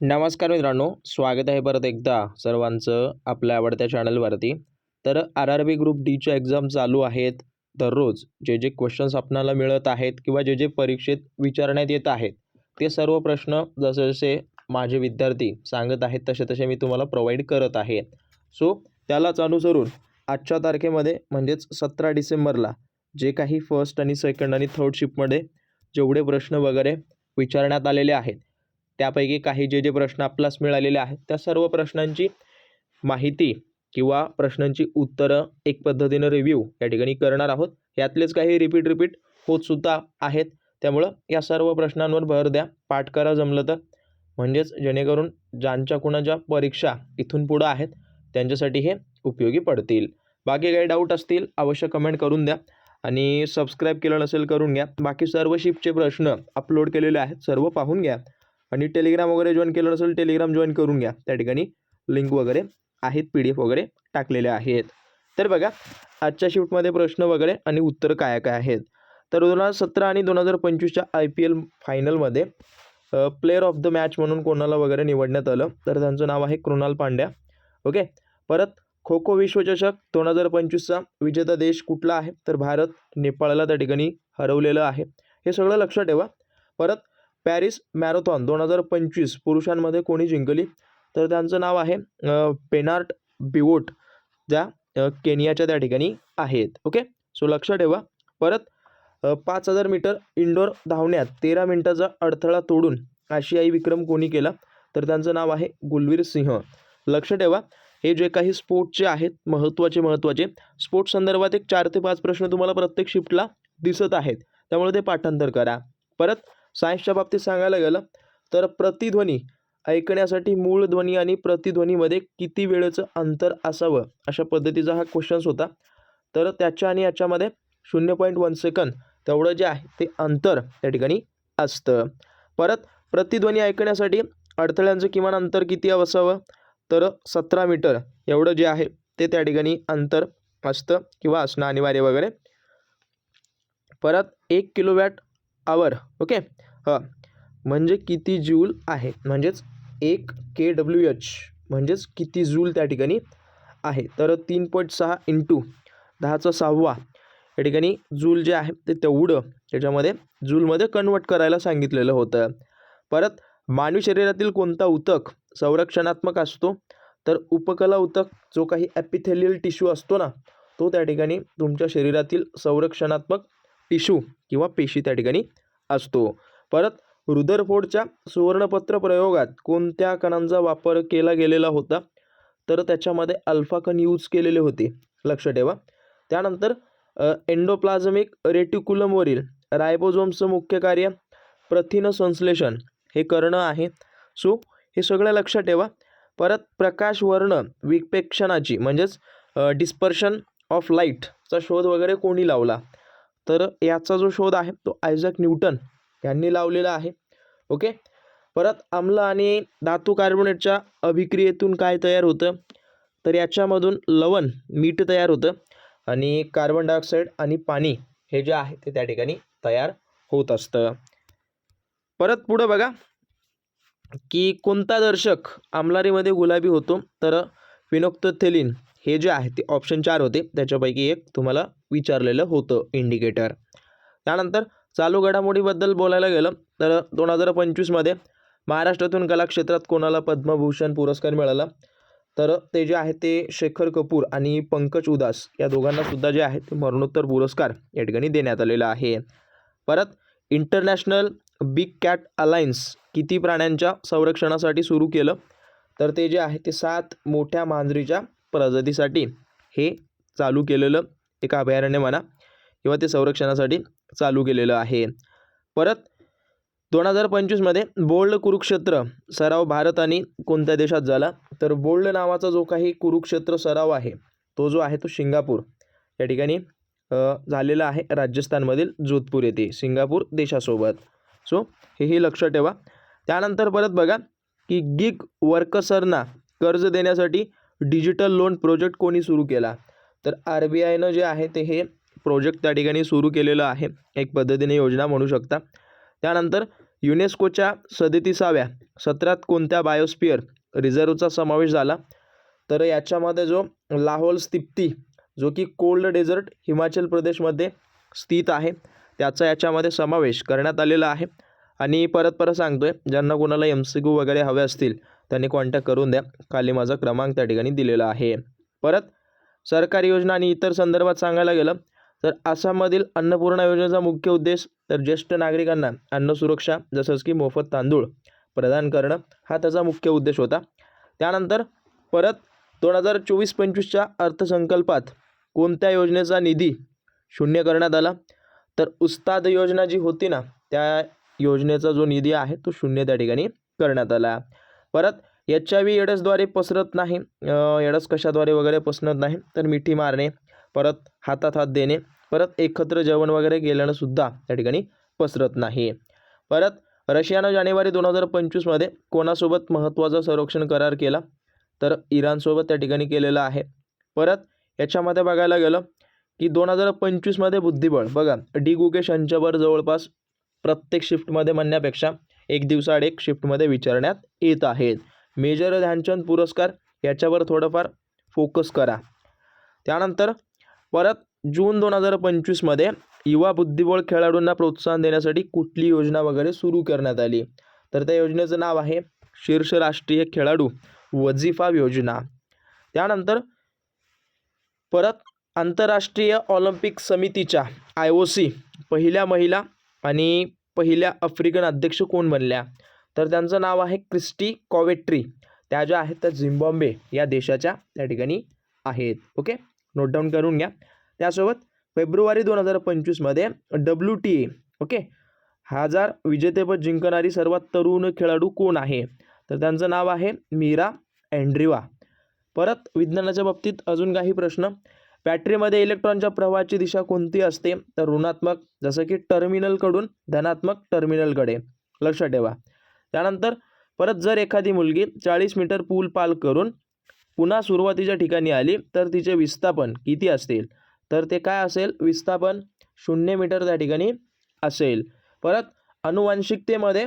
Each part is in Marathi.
नमस्कार मित्रांनो स्वागत आहे परत एकदा सर्वांचं आपल्या आवडत्या चॅनलवरती. तर आर आर बी ग्रुप डीच्या एक्झाम चालू आहेत. दररोज जे जे क्वेश्चन्स आपणाला मिळत आहेत किंवा जे जे परीक्षेत विचारण्यात येत आहेत ते सर्व प्रश्न जसे जसे माझे विद्यार्थी सांगत आहेत तसे तसे मी तुम्हाला प्रोव्हाइड करत आहे. सो त्यालाच अनुसरून आजच्या तारखेमध्ये म्हणजेच सतरा डिसेंबरला जे काही फर्स्ट आणि सेकंड आणि थर्ड शिफ्टमध्ये जेवढे प्रश्न वगैरे विचारण्यात आलेले आहेत त्यापैकी काही जे जे प्रश्न आपल्यास मिळालेले आहेत त्या सर्व प्रश्नांची माहिती किंवा प्रश्नांची उत्तरं एक पद्धतीनं रिव्ह्यू या ठिकाणी करणार आहोत. यातलेच काही रिपीट रिपीट होतसुद्धा आहेत. त्यामुळं या सर्व प्रश्नांवर भर द्या. पाठ करा जमलं तर. म्हणजेच जेणेकरून ज्यांच्या कुणाच्या परीक्षा इथून पुढं आहेत त्यांच्यासाठी हे उपयोगी पडतील. बाकी काही डाऊट असतील अवश्य कमेंट करून द्या. आणि सबस्क्राईब केलं नसेल करून घ्या. बाकी सर्व शिफ्टचे प्रश्न अपलोड केलेले आहेत सर्व पाहून घ्या. आणि टेलिग्राम वगैरे जॉईन केलं नसेल टेलिग्राम जॉईन करून घ्या. त्या ठिकाणी लिंक वगैरे आहेत पी डी एफ वगैरे टाकलेले आहेत. तर बघा आजच्या शिफ्टमध्ये प्रश्न वगैरे आणि उत्तर काय काय आहेत? तर दोन हजार सतरा आणि दोन हजार पंचवीसच्या आय पी एल फायनलमध्ये प्लेअर ऑफ द मॅच म्हणून कोणाला वगैरे निवडण्यात आलं? तर त्यांचं नाव आहे कृणाल पांड्या. ओके? परत खो खो विश्वचषक दोन हजार पंचवीसचा विजेता देश कुठला आहे? तर भारत नेपाळला त्या ठिकाणी हरवलेलं आहे. हे सगळं लक्षात ठेवा. परत पॅरिस मॅरेथॉन दोन हजार पंचवीस पुरुषांमध्ये कोणी जिंकली? तर त्यांचं नाव आहे पेनार्ट बिवोट त्या केनियाच्या त्या ठिकाणी आहेत. ओके? सो लक्षात ठेवा. परत पाच हजार मीटर इंडोर धावण्यात तेरा मिनटाचा अडथळा तोडून आशियाई विक्रम कोणी केला? तर त्यांचं नाव आहे गुलवीर सिंह. लक्ष ठेवा हे जे काही स्पोर्ट्सचे आहेत महत्त्वाचे महत्त्वाचे स्पोर्ट्स संदर्भात एक चार ते पाच प्रश्न तुम्हाला प्रत्येक शिफ्टला दिसत आहेत. त्यामुळे ते पाठांतर करा. परत सायन्सच्या बाबतीत सांगायला गेलं तर प्रतिध्वनी ऐकण्यासाठी मूळ ध्वनी आणि प्रतिध्वनीमध्ये किती वेळेचं अंतर असावं अशा पद्धतीचा हा क्वेश्चन्स होता. तर त्याच्या आणि याच्यामध्ये शून्य पॉईंट वन सेकंद तेवढं जे आहे ते अंतर त्या ठिकाणी असतं. परत प्रतिध्वनी ऐकण्यासाठी अडथळ्यांचं किमान अंतर किती असावं? तर सतरा मीटर एवढं जे आहे ते त्या ठिकाणी अंतर असतं किंवा असणं अनिवार्य वगैरे. परत एक किलोवॅट आवर ओके? हां. म्हणजे किती जूल आहे? म्हणजेच एक के डब्ल्यू एच म्हणजेच किती जूल त्या ठिकाणी आहे? तर तीन पॉईंट सहा इंटू दहाचा सहावा. या ठिकाणी जूल जे आहे ते तेवढं. त्याच्यामध्ये जूलमध्ये कन्वर्ट करायला सांगितलेलं होतं. परत मानवी शरीरातील कोणता उतक संरक्षणात्मक असतो? तर उपकला उतक जो काही ॲपिथेलियल टिश्यू असतो ना तो त्या ठिकाणी तुमच्या शरीरातील संरक्षणात्मक टिश्यू किंवा पेशी त्या ठिकाणी असतो. परत रुदरफोर्डच्या सुवर्णपत्र प्रयोगात कोणत्या कणांचा वापर केला गेलेला होता? तर त्याच्यामध्ये अल्फा कण यूज केलेले होते. लक्ष ठेवा. त्यानंतर एंडोप्लाझमिक रेटिकुलमवरील रायबोझोमचं मुख्य कार्य प्रथिन संश्लेषण. हे करणं आहे. सो हे सगळं लक्षात ठेवा. परत प्रकाश वर्ण विपेक्षणाची म्हणजेच डिस्पर्शन ऑफ लाईटचा शोध वगैरे कोणी लावला? तर याचा जो शोध आहे तो आयझॅक न्यूटन यांनी लावलेला आहे. ओके? परत आम्ल आणि धातू कार्बोनेटच्या अभिक्रियेतून काय तयार होतं? तर याच्यामधून लवण मीठ तयार होतं आणि कार्बन डायऑक्साईड आणि पाणी हे जे आहे ते त्या ठिकाणी तयार होत असतं. परत पुढं बघा की कोणता दर्शक आमलारीमध्ये गुलाबी होतो? तर फिनोक्तोथेलिन हे जे आहे ते ऑप्शन चार होते. त्याच्यापैकी एक तुम्हाला विचारलेलं होतं इंडिकेटर त्यानंतर चालू घडामोडीबद्दल बोलायला गेलं तर दोन हजार पंचवीसमध्ये महाराष्ट्रातून कला क्षेत्रात कोणाला पद्मभूषण पुरस्कार मिळाला? तर ते जे आहे ते शेखर कपूर आणि पंकज उदास या दोघांना सुद्धा जे आहे ते मरणोत्तर पुरस्कार या ठिकाणी देण्यात आलेला आहे. परत इंटरनॅशनल बिग कॅट अलायन्स किती प्राण्यांच्या संरक्षणासाठी सुरू केलं? तर ते जे आहे ते सात मोठ्या मांजरीच्या प्रजातीसाठी हे चालू केलेलं एक अभयारण्य म्हणा किंवा ते संरक्षणासाठी चालू केलेलं आहे. परत दोन हजार पंचवीसमध्ये बोल्ड कुरुक्षेत्र सराव भारत आणि कोणत्या देशात झाला? तर बोल्ड नावाचा जो काही कुरुक्षेत्र सराव आहे तो जो आहे तो सिंगापूर. या ठिकाणी झालेला आहे राजस्थानमधील जोधपूर येथे सिंगापूर देशासोबत. सो हेही लक्षात ठेवा. त्यानंतर परत बघा की गिग वर्कसरना कर्ज देण्यासाठी डिजिटल लोन प्रोजेक्ट कोणी सुरू केला? तर आर बी आयनं जे आहे ते हे प्रोजेक्ट त्या ठिकाणी सुरू केलेलं आहे. एक पद्धतीने योजना म्हणू शकता. त्यानंतर युनेस्कोच्या सदतीसाव्या सत्रात कोणत्या बायोस्पियर रिझर्वचा समावेश झाला? तर याच्यामध्ये जो लाहोल स्तिप्ती जो की कोल्ड डेझर्ट हिमाचल प्रदेशमध्ये स्थित आहे त्याचा याच्यामध्ये समावेश करण्यात आलेला आहे. आणि परत परत सांगतो आहे ज्यांना कोणाला एम सी क्यू वगैरे हवे असतील त्यांनी कॉन्टॅक्ट करून द्या. खाली माझा क्रमांक त्या ठिकाणी दिलेला आहे. परत सरकारी योजना आणि इतर संदर्भात सांगायला गेलं तर आसाममधील अन्नपूर्णा योजनेचा मुख्य उद्देश तर ज्येष्ठ नागरिकांना अन्न सुरक्षा जसंच की मोफत तांदूळ प्रदान करणं हा त्याचा मुख्य उद्देश होता. त्यानंतर परत दोन हजार चोवीस पंचवीसच्या अर्थसंकल्पात कोणत्या योजनेचा निधी शून्य करण्यात आला? तर उस्ताद योजना जी होती ना त्या योजनेचा जो निधी आहे तो शून्य त्या ठिकाणी करण्यात आला. परत एच आय व्ही एडसद्वारे पसरत नाही. एडस कशाद्वारे वगैरे पसरत नाही. तर मिठी मारणे परत हातात हात देणे परत एकत्र जेवण वगैरे गेल्यानं सुद्धा त्या ठिकाणी पसरत नाही. परत रशियानं जानेवारी दोन हजार पंचवीसमध्ये कोणासोबत महत्त्वाचा संरक्षण करार केला? तर इराणसोबत त्या ठिकाणी केलेला आहे. परत याच्यामध्ये बघायला गेलं की दोन हजार पंचवीसमध्ये बुद्धिबळ. बघा डी गुकेश यांच्यावर जवळपास प्रत्येक शिफ्टमध्ये म्हणण्यापेक्षा एक दिवसाआड एक शिफ्टमध्ये विचारण्यात येत आहेत. मेजर ध्यानचंद पुरस्कार याच्यावर थोडंफार फोकस करा. त्यानंतर परत जून दोन हजार पंचवीसमध्ये युवा बुद्धिबळ खेळाडूंना प्रोत्साहन देण्यासाठी कुठली योजना वगैरे सुरू करण्यात आली? तर त्या योजनेचं नाव आहे शीर्ष राष्ट्रीय खेळाडू वजीफा योजना. त्यानंतर परत आंतरराष्ट्रीय ऑलिम्पिक समितीच्या आय ओ सी पहिल्या महिला आणि पहिल्या आफ्रिकन अध्यक्ष कोण बनल्या? तर त्यांचं नाव आहे क्रिस्टी कॉवेट्री. त्या ज्या आहेत त्या झिम्बॉम्बे या देशाच्या त्या ठिकाणी आहेत. ओके? नोट डाऊन करून घ्या. त्यासोबत फेब्रुवारी दोन हजार पंचवीसमध्ये डब्ल्यू टी ए ओके? हजार विजेतेपद जिंकणारी सर्वात तरुण खेळाडू कोण आहे? तर त्यांचं नाव आहे मीरा अँड्रिवा परत विज्ञानाच्या बाबतीत अजून काही प्रश्न. बॅटरीमध्ये इलेक्ट्रॉनच्या प्रवाहाची दिशा कोणती असते? तर ऋणात्मक जसं की टर्मिनलकडून धनात्मक टर्मिनलकडे. लक्षात ठेवा. त्यानंतर परत जर एखादी मुलगी चाळीस मीटर पूल पाल करून पुन्हा सुरुवातीच्या ठिकाणी आली तर तिचे विस्थापन किती असतील? तर ते काय असेल? विस्थापन शून्य मीटर त्या ठिकाणी असेल. परत अनुवांशिकतेमध्ये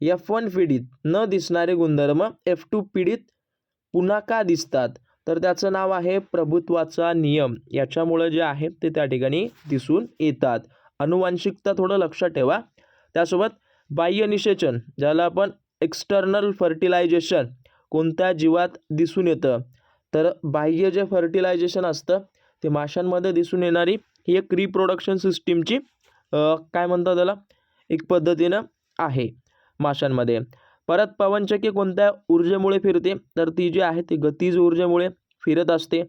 एफ वन पिढीत न दिसणारे गुणधर्म एफ टू पिढीत पुन्हा का दिसतात? तर त्याचं नाव आहे प्रभुत्वाचा नियम. याच्यामुळं जे आहे ते त्या ठिकाणी दिसून येतात. अनुवांशिकता थोडं लक्षात ठेवा. त्यासोबत बाह्य निषेचन ज्याला आपण एक्सटर्नल फर्टिलायझेशन कोणत्या जीवात दिसून येतं? तर बाह्य जे फर्टिलायझेशन असतं ते माशांमध्ये दिसून येणारी ही एक रिप्रोडक्शन सिस्टीमची काय म्हणतात त्याला? एक पद्धतीनं आहे माशांमध्ये. परत पवनचक्की कोणत्या ऊर्जेमुळे फिरते? तर ती जी आहे ती गतीज ऊर्जेमुळे फिरत असते.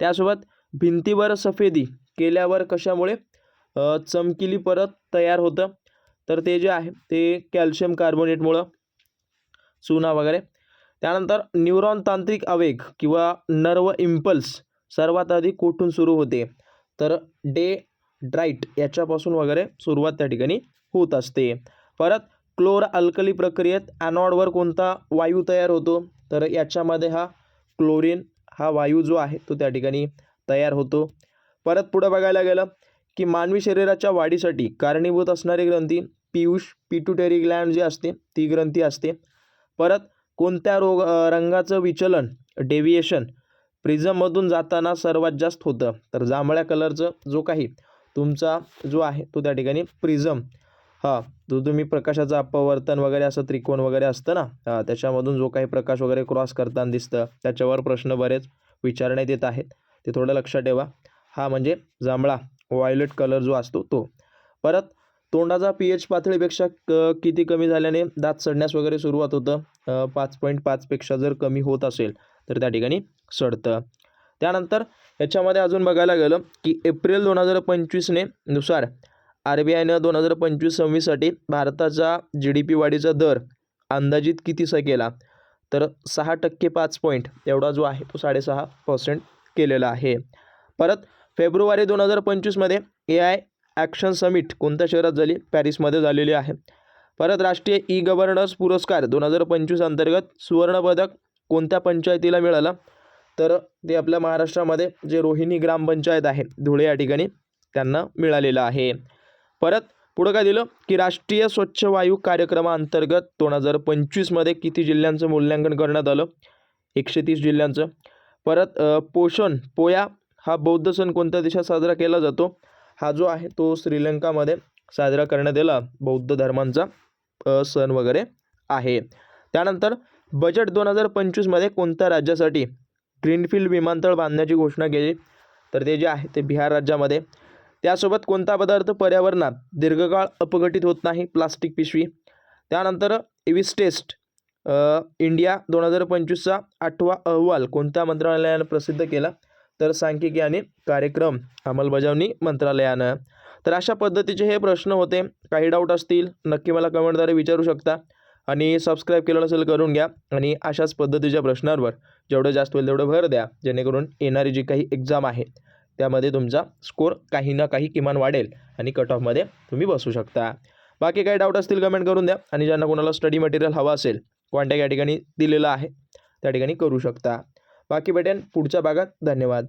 त्यासोबत भिंतीवर सफेदी केल्यावर कशामुळे? चमकिली परत तयार होतं. तर ते जे आहे ते कॅल्शियम कार्बोनेटमुळं चुना वगैरे. त्यानंतर न्यूरॉन तांत्रिक आवेग किंवा नर्व इम्पल्स सर्वात आधी कुठून सुरू होते? तर डे ड्राईट याच्यापासून वगैरे सुरुवात त्या ठिकाणी होत असते. परत क्लोर अल्कली प्रक्रियेत ॲनॉडवर कोणता वायू तयार होतो? तर याच्यामध्ये हा क्लोरीन हा वायू जो आहे तो त्या ठिकाणी तयार होतो. परत पुढं बघायला गेलं की मानवी शरीराच्या वाढीसाठी कारणीभूत असणारी ग्रंथी पियुष पिट्युटरी ग्लँड जी असते ती ग्रंथी असते. परत कोणत्या रोग रंगाचं विचलन डेव्हिएशन प्रिझममधून जाताना सर्वात जास्त होतं? तर जांभळ्या कलरचं जो काही तुमचा जो आहे तो त्या ठिकाणी प्रिझम हां जो तुम्ही प्रकाशाचं अपवर्तन वगैरे असं त्रिकोण वगैरे असतं ना हां त्याच्यामधून जो काही प्रकाश वगैरे क्रॉस करताना दिसतं त्याच्यावर प्रश्न बरेच विचारण्यात येत आहेत. ते थोडं लक्षात ठेवा. हा म्हणजे जांभळा व्हायोलेट कलर जो असतो तो. परत तोंडाचा पी एच पातळीपेक्षा क किती कमी झाल्याने दात सडण्यास वगैरे सुरुवात होतं. पाच पॉईंट पाचपेक्षा जर कमी होत असेल तर त्या ठिकाणी सडतं. त्यानंतर याच्यामध्ये अजून बघायला गेलं की एप्रिल दोन हजार पंचवीसने नुसार आर बी आयनं दोन हजार पंचवीस सव्वीससाठी भारताचा जी डी पी वाढीचा दर अंदाजित कितीसा केला? तर सहा टक्के पाच पॉईंट एवढा जो आहे तो साडेसहा पर्सेंट केलेला आहे. परत फेब्रुवारी दोन हजार पंचवीसमध्ये ए आय ॲक्शन समिट कोणत्या शहरात झाली? पॅरिसमध्ये झालेली आहे. परत राष्ट्रीय ई गव्हर्नन्स पुरस्कार दोन हजार पंचवीस अंतर्गत सुवर्णपदक कोणत्या पंचायतीला मिळालं? तर ते आपल्या महाराष्ट्रामध्ये जे रोहिणी ग्रामपंचायत आहे धुळे या ठिकाणी त्यांना मिळालेलं आहे. परत पुढं काय दिलं? की राष्ट्रीय स्वच्छ वायू कार्यक्रमाअंतर्गत दोन हजार पंचवीसमध्ये किती जिल्ह्यांचं मूल्यांकन करण्यात आलं? एकशे तीस जिल्ह्यांचं. परत पोषण पोया हा बौद्ध सण कोणत्या देशात साजरा केला जातो? हा जो आहे तो श्रीलंकामध्ये साजरा करण्यात आला बौद्ध धर्मांचा सण वगैरे आहे. त्यानंतर बजेट दोन हजार पंचवीसमध्ये कोणत्या राज्यासाठी ग्रीनफील्ड विमानतळ बांधण्याची घोषणा केली? तर ते जे आहे ते बिहार राज्यामध्ये. त्यासोबत कोणता पदार्थ पर्यावरणात दीर्घकाळ अपघटित होत नाही? प्लास्टिक पिशवी. त्यानंतर एविस टेस्ट इंडिया दोन हजार पंचवीसचा आठवा अहवाल कोणत्या मंत्रालयानं प्रसिद्ध केला? तर सांख्यिकी आणि कार्यक्रम अंमलबजावणी मंत्रालयानं. तर अशा पद्धतीचे हे प्रश्न होते. काही डाऊट असतील नक्की मला कमेंटद्वारे विचारू शकता. आणि सबस्क्राईब केलं नसेल करून घ्या. आणि अशाच पद्धतीच्या प्रश्नांवर जेवढं जास्त होईल तेवढं भर द्या. जेणेकरून येणारी जी काही एक्झाम आहे त्यामध्ये तुमचा स्कोर काही ना काही किमान वाढेल आणि कट ऑफमध्ये तुम्ही बसू शकता. बाकी काही डाऊट असतील कमेंट करून द्या. आणि ज्यांना कोणाला स्टडी मटेरियल हवा असेल कॉन्टॅक्ट या ठिकाणी दिलेला आहे त्या ठिकाणी करू शकता. बाकी भेटेन पुढच्या भागात. धन्यवाद.